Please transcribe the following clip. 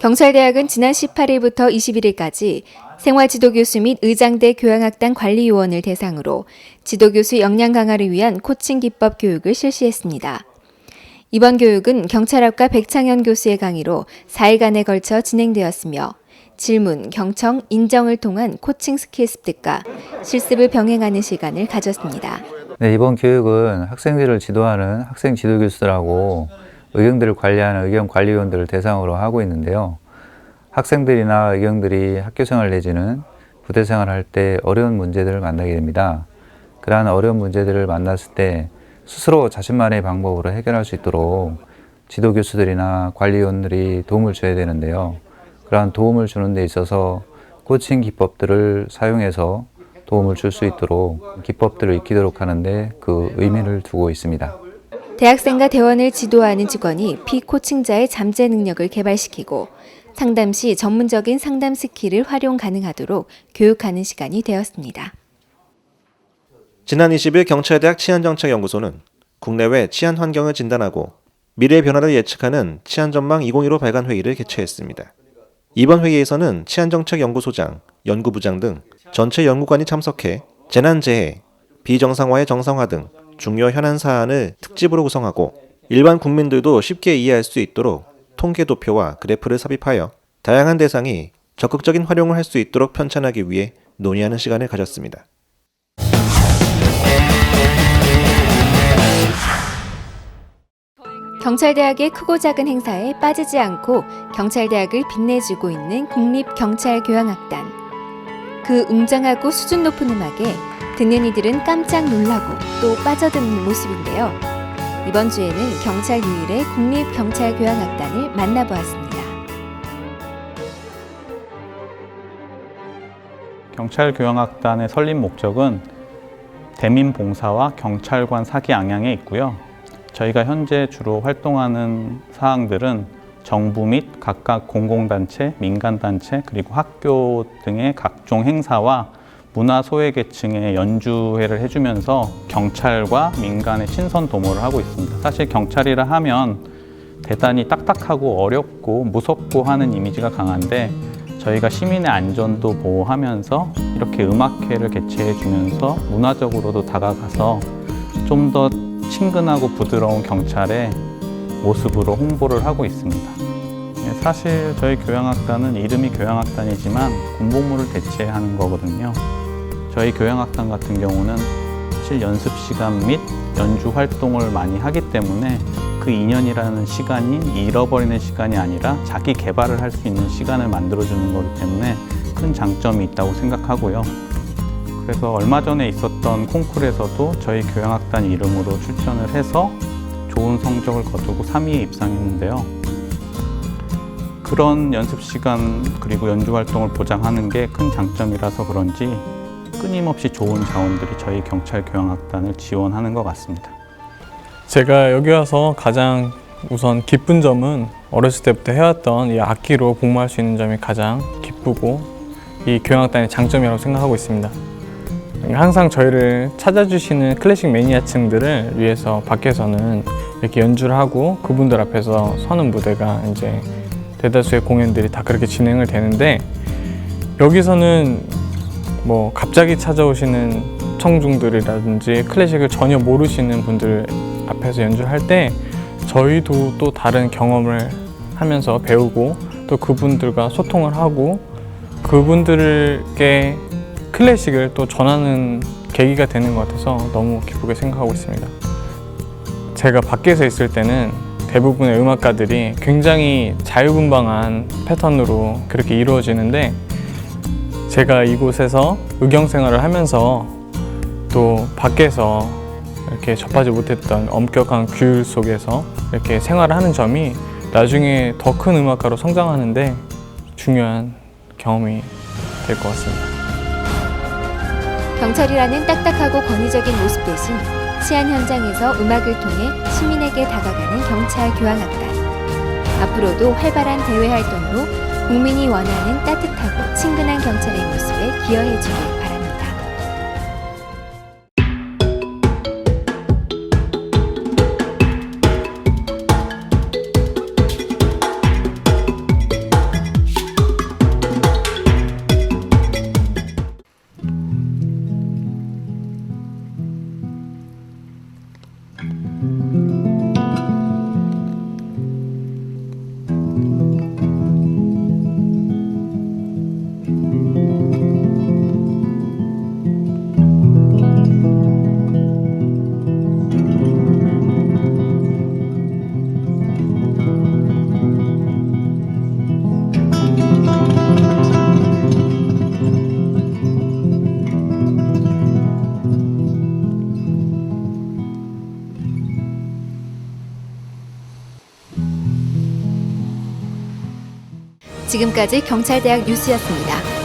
경찰대학은 지난 18일부터 21일까지 생활지도교수 및 의장대 교양학단 관리요원을 대상으로 지도교수 역량 강화를 위한 코칭 기법 교육을 실시했습니다. 이번 교육은 경찰학과 백창현 교수의 강의로 4일간에 걸쳐 진행되었으며 질문, 경청, 인정을 통한 코칭 스킬 습득과 실습을 병행하는 시간을 가졌습니다. 네, 이번 교육은 학생들을 지도하는 학생 지도 교수들하고 의경들을 관리하는 의경 관리위원들을 대상으로 하고 있는데요. 학생들이나 의경들이 학교 생활 내지는 부대 생활을 할때 어려운 문제들을 만나게 됩니다. 그러한 어려운 문제들을 만났을 때 스스로 자신만의 방법으로 해결할 수 있도록 지도 교수들이나 관리위원들이 도움을 줘야 되는데요. 그러한 도움을 주는 데 있어서 코칭 기법들을 사용해서 도움을 줄 수 있도록 기법들을 익히도록 하는데 그 의미를 두고 있습니다. 대학생과 대원을 지도하는 직원이 피코칭자의 잠재 능력을 개발시키고 상담 시 전문적인 상담 스킬을 활용 가능하도록 교육하는 시간이 되었습니다. 지난 20일 경찰대학 치안정책연구소는 국내외 치안 환경을 진단하고 미래 변화를 예측하는 치안전망 2015 발간 회의를 개최했습니다. 이번 회의에서는 치안정책연구소장, 연구부장 등 전체 연구관이 참석해 재난재해, 비정상화의 정상화 등 중요 현안 사안을 특집으로 구성하고 일반 국민들도 쉽게 이해할 수 있도록 통계 도표와 그래프를 삽입하여 다양한 대상이 적극적인 활용을 할 수 있도록 편찬하기 위해 논의하는 시간을 가졌습니다. 경찰대학의 크고 작은 행사에 빠지지 않고 경찰대학을 빛내주고 있는 국립경찰교향악단. 그 웅장하고 수준 높은 음악에 듣는 이들은 깜짝 놀라고 또 빠져드는 모습인데요. 이번 주에는 경찰 유일의 국립경찰교향악단을 만나보았습니다. 경찰교향악단의 설립 목적은 대민 봉사와 경찰관 사기 양양에 있고요. 저희가 현재 주로 활동하는 사항들은 정부 및 각각 공공단체, 민간단체, 그리고 학교 등의 각종 행사와 문화 소외계층의 연주회를 해주면서 경찰과 민간의 신선 도모를 하고 있습니다. 사실 경찰이라 하면 대단히 딱딱하고 어렵고 무섭고 하는 이미지가 강한데 저희가 시민의 안전도 보호하면서 이렇게 음악회를 개최해 주면서 문화적으로도 다가가서 좀 더 친근하고 부드러운 경찰의 모습으로 홍보를 하고 있습니다. 예, 사실 저희 교향악단은 이름이 교향악단이지만 군복무를 대체하는 거거든요. 저희 교향악단 같은 경우는 사실 연습 시간 및 연주 활동을 많이 하기 때문에 그 2년이라는 시간이 잃어버리는 시간이 아니라 자기 개발을 할 수 있는 시간을 만들어주는 거기 때문에 큰 장점이 있다고 생각하고요. 그래서 얼마 전에 있었던 콩쿨에서도 저희 교향악단 이름으로 출전을 해서 좋은 성적을 거두고 3위에 입상했는데요. 그런 연습 시간 그리고 연주 활동을 보장하는 게 큰 장점이라서 그런지 끊임없이 좋은 자원들이 저희 경찰 교향악단을 지원하는 것 같습니다. 제가 여기 와서 가장 우선 기쁜 점은 어렸을 때부터 해왔던 이 악기로 복무할 수 있는 점이 가장 기쁘고 이 교향악단의 장점이라고 생각하고 있습니다. 항상 저희를 찾아주시는 클래식 매니아층들을 위해서 밖에서는 이렇게 연주를 하고 그분들 앞에서 서는 무대가 이제 대다수의 공연들이 다 그렇게 진행을 되는데 여기서는 뭐 갑자기 찾아오시는 청중들이라든지 클래식을 전혀 모르시는 분들 앞에서 연주를 할때 저희도 또 다른 경험을 하면서 배우고 또 그분들과 소통을 하고 그분들께 클래식을 또 전하는 계기가 되는 것 같아서 너무 기쁘게 생각하고 있습니다. 제가 밖에서 있을 때는 대부분의 음악가들이 굉장히 자유분방한 패턴으로 그렇게 이루어지는데 제가 이곳에서 의경 생활을 하면서 또 밖에서 이렇게 접하지 못했던 엄격한 규율 속에서 이렇게 생활을 하는 점이 나중에 더 큰 음악가로 성장하는데 중요한 경험이 될 것 같습니다. 경찰이라는 딱딱하고 권위적인 모습 대신 치안 현장에서 음악을 통해 시민에게 다가가는 경찰 교향악단. 앞으로도 활발한 대외 활동으로 국민이 원하는 따뜻하고 친근한 경찰의 모습에 기여해 주길 바랍니다. 지금까지 경찰대학 뉴스였습니다.